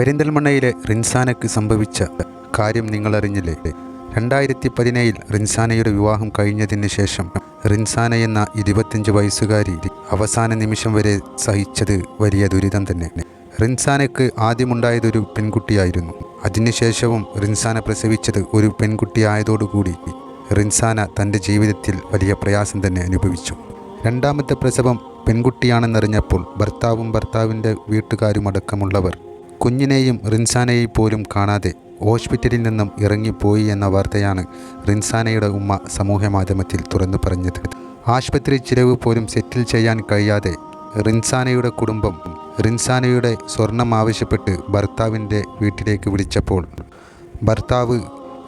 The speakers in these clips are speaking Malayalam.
പെരിന്തൽമണ്ണയിലെ റിൻസാനയ്ക്ക് സംഭവിച്ച കാര്യം നിങ്ങളറിഞ്ഞില്ലേ? രണ്ടായിരത്തി പതിനേഴിൽ റിൻസാനയുടെ വിവാഹം കഴിഞ്ഞതിന് ശേഷം റിൻസാന എന്ന ഇരുപത്തിയഞ്ച് വയസ്സുകാരി അവസാന നിമിഷം വരെ സഹിച്ചത് വലിയ ദുരിതം തന്നെ. റിൻസാനയ്ക്ക് ആദ്യമുണ്ടായതൊരു പെൺകുട്ടിയായിരുന്നു. അതിനുശേഷവും റിൻസാന പ്രസവിച്ചത് ഒരു പെൺകുട്ടിയായതോടുകൂടി റിൻസാന തന്റെ ജീവിതത്തിൽ വലിയ പ്രയാസം തന്നെ അനുഭവിച്ചു. രണ്ടാമത്തെ പ്രസവം പെൺകുട്ടിയാണെന്നറിഞ്ഞപ്പോൾ ഭർത്താവും ഭർത്താവിന്റെ വീട്ടുകാരുമടക്കമുള്ളവർ കുഞ്ഞിനെയും റിൻസാനയെയും പോലും കാണാതെ ഹോസ്പിറ്റലിൽ നിന്നും ഇറങ്ങിപ്പോയി എന്ന വാർത്തയാണ് റിൻസാനയുടെ ഉമ്മ സമൂഹ മാധ്യമത്തിൽ തുറന്നു പറഞ്ഞത്. ആശുപത്രി ചിലവ് പോലും സെറ്റിൽ ചെയ്യാൻ കഴിയാതെ റിൻസാനയുടെ കുടുംബം റിൻസാനയുടെ സ്വർണം ആവശ്യപ്പെട്ട് ഭർത്താവിന്റെ വീട്ടിലേക്ക് വിളിച്ചപ്പോൾ ഭർത്താവ്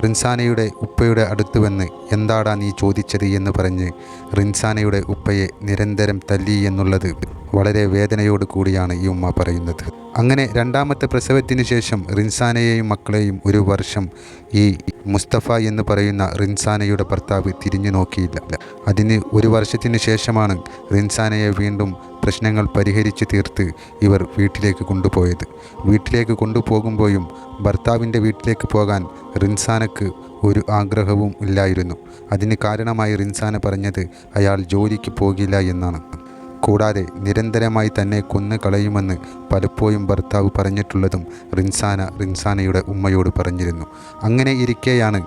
റിൻസാനയുടെ ഉപ്പയുടെ അടുത്ത് വന്ന് എന്താടാ നീ ചോദിച്ചത്? എന്ന് പറഞ്ഞ് റിൻസാനയുടെ ഉപ്പയെ നിരന്തരം തല്ലി എന്നുള്ളത് വളരെ വേദനയോട് കൂടിയാണ് ഈ ഉമ്മ പറയുന്നത്. അങ്ങനെ രണ്ടാമത്തെ പ്രസവത്തിന് ശേഷം റിൻസാനയെയും മക്കളെയും ഒരു വർഷം ഈ മുസ്തഫ എന്ന് പറയുന്ന റിൻസാനയുടെ ഭർത്താവ് തിരിഞ്ഞു നോക്കിയില്ല. അതിന് ഒരു വർഷത്തിന് ശേഷമാണ് റിൻസാനയെ വീണ്ടും പ്രശ്നങ്ങൾ പരിഹരിച്ച് തീർത്ത് ഇവർ വീട്ടിലേക്ക് കൊണ്ടുപോയത്. വീട്ടിലേക്ക് കൊണ്ടുപോകുമ്പോഴും ഭർത്താവിന്റെ വീട്ടിലേക്ക് പോകാൻ റിൻസാനക്ക് ഒരു ആഗ്രഹവും ഇല്ലായിരുന്നു. അതിന് കാരണമായി റിൻസാന പറഞ്ഞത് അയാൾ ജോലിക്ക് പോകില്ല എന്നാണ്. കൂടാതെ നിരന്തരമായി തന്നെ കൊന്നു കളയുമെന്ന് പലപ്പോഴും ഭർത്താവ് പറഞ്ഞിട്ടുള്ളതും റിൻസാന റിൻസാനയുടെ ഉമ്മയോട് പറഞ്ഞിരുന്നു. അങ്ങനെ ഇരിക്കെയാണ്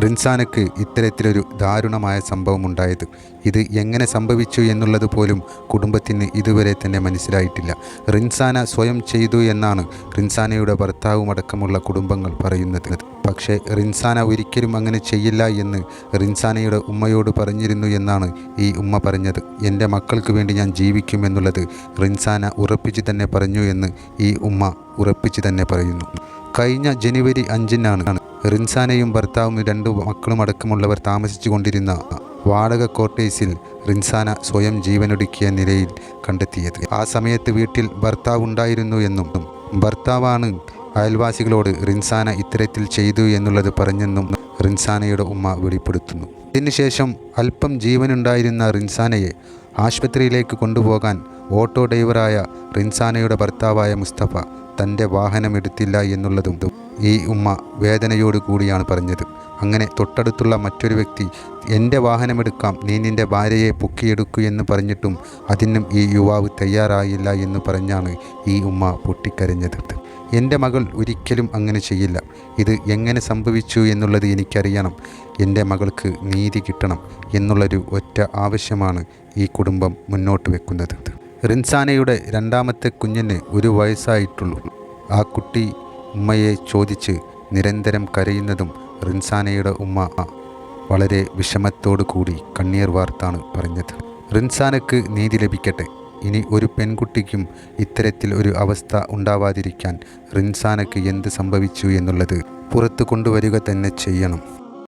റിൻസാനക്ക് ഇത്തരത്തിലൊരു ദാരുണമായ സംഭവം ഉണ്ടായത് ഇത് എങ്ങനെ സംഭവിച്ചു എന്നുള്ളത് പോലും കുടുംബത്തിന് ഇതുവരെ തന്നെ മനസ്സിലായിട്ടില്ല. റിൻസാന സ്വയം ചെയ്തു എന്നാണ് റിൻസാനയുടെ ഭർത്താവുമടക്കമുള്ള കുടുംബങ്ങൾ പറയുന്നത്. പക്ഷേ റിൻസാന ഒരിക്കലും അങ്ങനെ ചെയ്യില്ല എന്ന് റിൻസാനയുടെ ഉമ്മയോട് പറഞ്ഞിരുന്നു എന്നാണ് ഈ ഉമ്മ പറഞ്ഞത്. എന്റെ മക്കൾക്ക് വേണ്ടി ഞാൻ ജീവിക്കും എന്നുള്ളത് റിൻസാന ഉറപ്പിച്ച് തന്നെ പറഞ്ഞു എന്ന് ഈ ഉമ്മ ഉറപ്പിച്ച് തന്നെ പറയുന്നു. കഴിഞ്ഞ ജനുവരി അഞ്ചിനാണ് റിൻസാനയും ഭർത്താവും രണ്ടു മക്കളും അടക്കമുള്ളവർ താമസിച്ചു കൊണ്ടിരുന്ന വാടക കോട്ടേഴ്സിൽ റിൻസാന സ്വയം ജീവനൊടുക്കിയ നിലയിൽ കണ്ടെത്തിയത്. ആ സമയത്ത് വീട്ടിൽ ഭർത്താവ് ഉണ്ടായിരുന്നു എന്നും ഭർത്താവാണ് അയൽവാസികളോട് റിൻസാന ഇത്തരത്തിൽ ചെയ്തു എന്നുള്ളത് പറഞ്ഞെന്നും റിൻസാനയുടെ ഉമ്മ വെളിപ്പെടുത്തുന്നു. ഇതിനുശേഷം അല്പം ജീവനുണ്ടായിരുന്ന റിൻസാനയെ ആശുപത്രിയിലേക്ക് കൊണ്ടുപോകാൻ ഓട്ടോ ഡ്രൈവറായ റിൻസാനയുടെ ഭർത്താവായ മുസ്തഫ തന്റെ വാഹനം എടുത്തില്ല എന്നുള്ളതും ഈ ഉമ്മ വേദനയോട് കൂടിയാണ് പറഞ്ഞത്. അങ്ങനെ തൊട്ടടുത്തുള്ള മറ്റൊരു വ്യക്തി എന്റെ വാഹനമെടുക്കാം നീ നിന്റെ ഭാര്യയെ പൊക്കിയെടുക്കൂ എന്ന് പറഞ്ഞിട്ടും അതിനും ഈ യുവാവ് തയ്യാറായില്ല എന്ന് പറഞ്ഞാണ് ഈ ഉമ്മ പൊട്ടിക്കരഞ്ഞത്. എന്റെ മകൾ ഒരിക്കലും അങ്ങനെ ചെയ്യില്ല. ഇത് എങ്ങനെ സംഭവിച്ചു എന്നുള്ളത് എനിക്കറിയണം. എന്റെ മകൾക്ക് നീതി കിട്ടണം എന്നുള്ളൊരു ഒറ്റ ആവശ്യമാണ് ഈ കുടുംബം മുന്നോട്ട് വെക്കുന്നത്. റിൻസാനയുടെ രണ്ടാമത്തെ കുഞ്ഞിന് ഒരു വയസ്സായിട്ടുള്ളൂ. ആ കുട്ടി ഉമ്മയെ ചോദിച്ച് നിരന്തരം കരയുന്നതും റിൻസാനയുടെ ഉമ്മ വളരെ വിഷമത്തോടു കൂടി കണ്ണീർ വാർത്താണ് പറഞ്ഞത്. റിൻസാനക്ക് നീതി ലഭിക്കട്ടെ. ഇനി ഒരു പെൺകുട്ടിക്കും ഇത്തരത്തിൽ ഒരു അവസ്ഥ ഉണ്ടാവാതിരിക്കാൻ റിൻസാനക്ക് എന്ത് സംഭവിച്ചു എന്നുള്ളത് പുറത്തു കൊണ്ടുവരിക തന്നെ ചെയ്യണം.